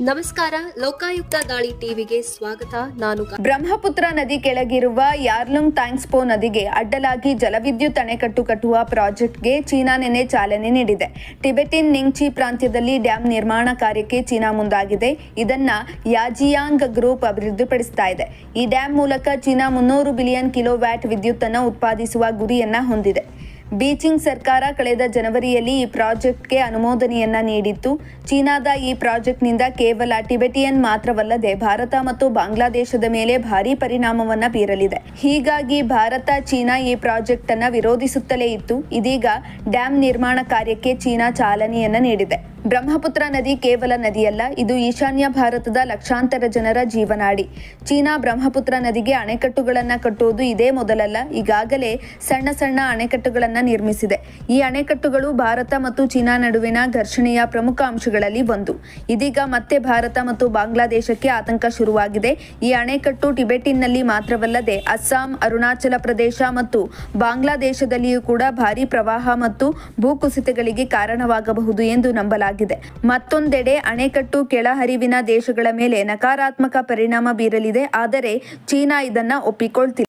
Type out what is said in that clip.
ನಮಸ್ಕಾರ, ಲೋಕಾಯುಕ್ತ ದಾಳಿ ಟಿವಿಗೆ ಸ್ವಾಗತ. ನಾನು ಬ್ರಹ್ಮಪುತ್ರ ನದಿ ಕೆಳಗಿರುವ ಯಾರ್ಲುಂಗ್ ಥ್ಯಾಂಕ್ಸ್ಪೋ ನದಿಗೆ ಅಡ್ಡಲಾಗಿ ಜಲವಿದ್ಯುತ್ ಅಣೆಕಟ್ಟು ಕಟ್ಟುವ ಪ್ರಾಜೆಕ್ಟ್ಗೆ ಚೀನಾ ನಿನ್ನೆ ಚಾಲನೆ ನೀಡಿದೆ. ಟಿಬೆಟಿನ್ ನಿಂಗ್ಚಿ ಪ್ರಾಂತ್ಯದಲ್ಲಿ ಡ್ಯಾಂ ನಿರ್ಮಾಣ ಕಾರ್ಯಕ್ಕೆ ಚೀನಾ ಮುಂದಾಗಿದೆ. ಇದನ್ನ ಯಾಜಿಯಾಂಗ್ ಗ್ರೂಪ್ ಅಭಿವೃದ್ಧಿಪಡಿಸ್ತಾ ಇದೆ. ಈ ಡ್ಯಾಂ ಮೂಲಕ ಚೀನಾ ಮುನ್ನೂರು ಬಿಲಿಯನ್ ಕಿಲೋ ವ್ಯಾಟ್ ವಿದ್ಯುತ್ ಅನ್ನು ಉತ್ಪಾದಿಸುವ ಗುರಿಯನ್ನ ಹೊಂದಿದೆ. ಬೀಜಿಂಗ್ ಸರ್ಕಾರ ಕಳೆದ ಜನವರಿಯಲ್ಲಿ ಈ ಪ್ರಾಜೆಕ್ಟ್ಗೆ ಅನುಮೋದನೆಯನ್ನ ನೀಡಿತ್ತು. ಚೀನಾದ ಈ ಪ್ರಾಜೆಕ್ಟ್ನಿಂದ ಕೇವಲ ಟಿಬೆಟಿಯನ್ ಮಾತ್ರವಲ್ಲದೆ ಭಾರತ ಮತ್ತು ಬಾಂಗ್ಲಾದೇಶದ ಮೇಲೆ ಭಾರೀ ಪರಿಣಾಮವನ್ನ ಬೀರಲಿದೆ. ಹೀಗಾಗಿ ಭಾರತ ಚೀನಾ ಈ ಪ್ರಾಜೆಕ್ಟ್ ಅನ್ನ ವಿರೋಧಿಸುತ್ತಲೇ ಇತ್ತು. ಇದೀಗ ಡ್ಯಾಂ ನಿರ್ಮಾಣ ಕಾರ್ಯಕ್ಕೆ ಚೀನಾ ಚಾಲನೆಯನ್ನ ನೀಡಿದೆ. ಬ್ರಹ್ಮಪುತ್ರ ನದಿ ಕೇವಲ ನದಿಯಲ್ಲ, ಇದು ಈಶಾನ್ಯ ಭಾರತದ ಲಕ್ಷಾಂತರ ಜನರ ಜೀವನಾಡಿ. ಚೀನಾ ಬ್ರಹ್ಮಪುತ್ರ ನದಿಗೆ ಅಣೆಕಟ್ಟುಗಳನ್ನು ಕಟ್ಟುವುದು ಇದೇ ಮೊದಲಲ್ಲ, ಈಗಾಗಲೇ ಸಣ್ಣ ಸಣ್ಣ ಅಣೆಕಟ್ಟುಗಳನ್ನು ನಿರ್ಮಿಸಿದೆ. ಈ ಅಣೆಕಟ್ಟುಗಳು ಭಾರತ ಮತ್ತು ಚೀನಾ ನಡುವಿನ ಘರ್ಷಣೆಯ ಪ್ರಮುಖ ಅಂಶಗಳಲ್ಲಿ ಒಂದು. ಇದೀಗ ಮತ್ತೆ ಭಾರತ ಮತ್ತು ಬಾಂಗ್ಲಾದೇಶಕ್ಕೆ ಆತಂಕ ಶುರುವಾಗಿದೆ. ಈ ಅಣೆಕಟ್ಟು ಟಿಬೆಟಿನ್ನಲ್ಲಿ ಮಾತ್ರವಲ್ಲದೆ ಅಸ್ಸಾಂ, ಅರುಣಾಚಲ ಪ್ರದೇಶ ಮತ್ತು ಬಾಂಗ್ಲಾದೇಶದಲ್ಲಿಯೂ ಕೂಡ ಭಾರೀ ಪ್ರವಾಹ ಮತ್ತು ಭೂಕುಸಿತಗಳಿಗೆ ಕಾರಣವಾಗಬಹುದು ಎಂದು ನಂಬಲಾಗಿದೆ. ಮತ್ತೊಂದೆಡೆ ಅಣೆಕಟ್ಟು ಕೆಳಹರಿವಿನ ದೇಶಗಳ ಮೇಲೆ ನಕಾರಾತ್ಮಕ ಪರಿಣಾಮ ಬೀರಲಿದೆ. ಆದರೆ ಚೀನಾ ಇದನ್ನ ಒಪ್ಪಿಕೊಳ್ತಿಲ್ಲ.